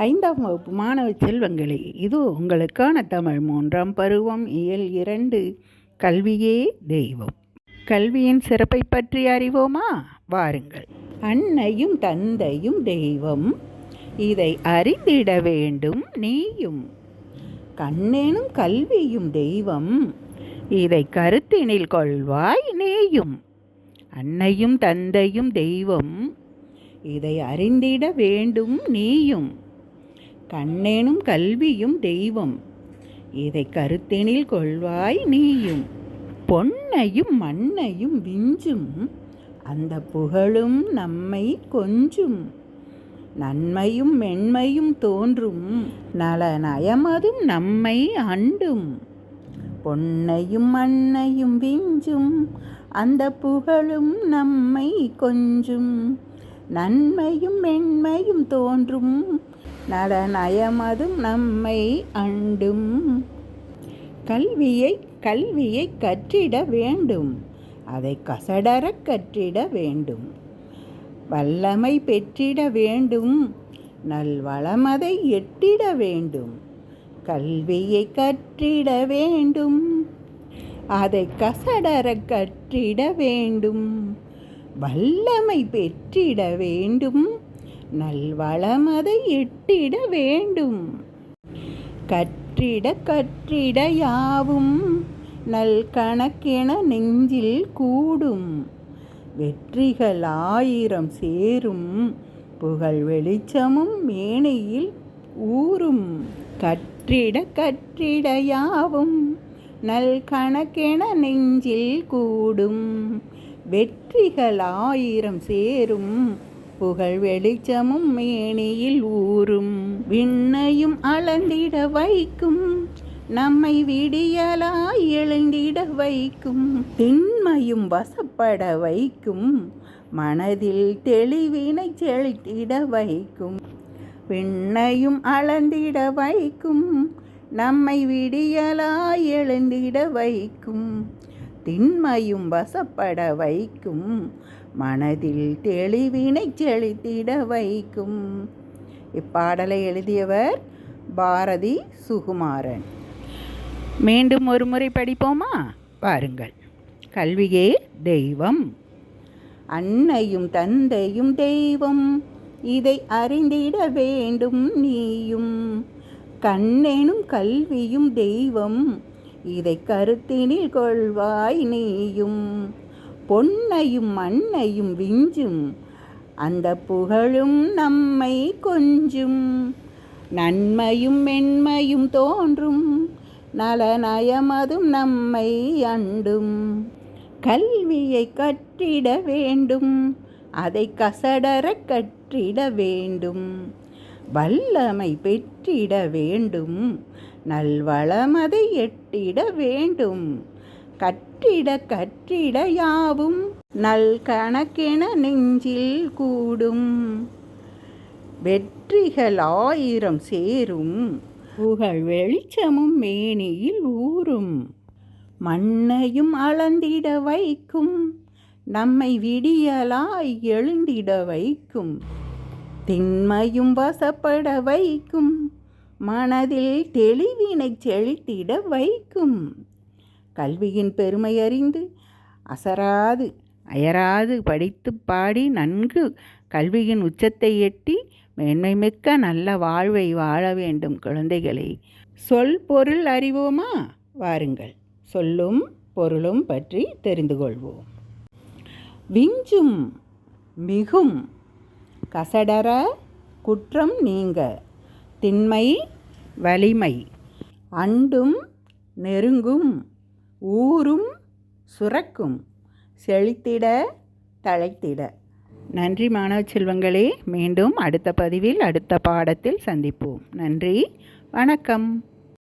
ஐந்தாம் வகுப்பு மாணவ செல்வங்களே இது உங்களுக்கான தமிழ் மூன்றாம் பருவம் இயல் இரண்டு கல்வியே தெய்வம். கல்வியின் சிறப்பை பற்றி அறிவோமா? வாருங்கள். அன்னையும் தந்தையும் தெய்வம் இதை அறிந்திட வேண்டும் நீயும். கண்ணேனும் கல்வியும் தெய்வம் இதை கருத்தினில் கொள்வாய் நீயும். அன்னையும் தந்தையும் தெய்வம் இதை அறிந்திட வேண்டும் நீயும். கண்ணேனும் கல்வியும் தெய்வம். இதை கருத்தினில் கொள்வாய் நீயும். பொன்னையும் மண்ணையும் விஞ்சும். அந்த புகழும் நம்மை கொஞ்சும். நன்மையும் மென்மையும் தோன்றும். நல நயமதும் நம்மை அண்டும். பொன்னையும் மண்ணையும் விஞ்சும். அந்த புகழும் நம்மை கொஞ்சும். நன்மையும் மென்மையும் தோன்றும். நலநயமதும் நம்மை அண்டும். கல்வியை கல்வியை கற்றிட வேண்டும். அதை கசடர கற்றிட வேண்டும். வல்லமை பெற்றிட வேண்டும். நல்வளமதை எட்டிட வேண்டும். கல்வியை கற்றிட வேண்டும். அதை கசடர கற்றிட வேண்டும். வல்லமை பெற்றிட வேண்டும். நல்வளம் அதை இட்டிட வேண்டும். கற்றிட கற்றிட யாவும் நல் கணக்கென நெஞ்சில் கூடும். வெற்றிகள் ஆயிரம் சேரும் புகழ் வெளிச்சமும் மேனையில் ஊறும் கற்றிட கற்றிட யாவும் நல் கணக்கென நெஞ்சில் கூடும். வெற்றிகள் ஆயிரம் சேரும் புகழ் வெளிச்சமும் மேனியில் ஊறும். விண்ணையும் அளந்திட வைக்கும். நம்மை விடியலாய் எழுந்திட வைக்கும். திண்மையும் வசப்பட வைக்கும். மனதில் தெளிவினை செலுத்திட வைக்கும். விண்ணையும் அளந்திட வைக்கும். நம்மை விடியலாய் எழுந்திட வைக்கும். திண்மையும் வசப்பட வைக்கும். மனதில் தெளிவினை செலுத்திட வைக்கும். இப்பாடலை எழுதியவர் பாரதி சுகுமாரன். மீண்டும் ஒரு முறை படிப்போமா? பாருங்கள். கல்வியே தெய்வம். அன்னையும் தந்தையும் தெய்வம். இதை அறிந்திட வேண்டும் நீயும். கண்ணெனும் கல்வியும் தெய்வம். இதை கருத்தினில் கொள்வாய் நீயும். பொன்னையும் மண்ணையும் விஞ்சும் அந்த புகழும் நம்மை கொஞ்சும். நன்மையும் மென்மையும் தோன்றும் நலநயமதும் நம்மை அண்டும். கல்வியை கற்றிட வேண்டும் அதை கசடர கற்றிட வேண்டும். வல்லமை பெற்றிட வேண்டும் நல்வளமதை எட்டிட வேண்டும். கற்றிட கற்றிட யாவும் நல் கணக்கென நெஞ்சில் கூடும். வெற்றிகள் ஆயிரம் சேரும் புகழ் வெளிச்சமும் மேனியில் ஊறும். மண்ணையும் அளந்திட வைக்கும் நம்மை விடியலாய் எழுந்திட வைக்கும். திண்மையும் வசப்பட வைக்கும் மனதில் தெளிவினை செழித்திட வைக்கும். கல்வியின் பெருமை அறிந்து அசராது அயராது படித்து பாடி நன்கு கல்வியின் உச்சத்தை எட்டி மேன்மை மிக்க நல்ல வாழ்வை வாழ வேண்டும் குழந்தைகளை. சொல் பொருள் அறிவோமா? வாருங்கள். சொல்லும் பொருளும் பற்றி தெரிந்து கொள்வோம். விஞ்சும் மிகும் கசடர குற்றம் நீங்க திண்மை வலிமை அண்டும் நெருங்கும் ஊரும் சுரக்கும். செழித்திட தழைத்திட. நன்றி மாணவ செல்வங்களே. மீண்டும் அடுத்த பதிவில் அடுத்த பாடத்தில் சந்திப்போம். நன்றி. வணக்கம்.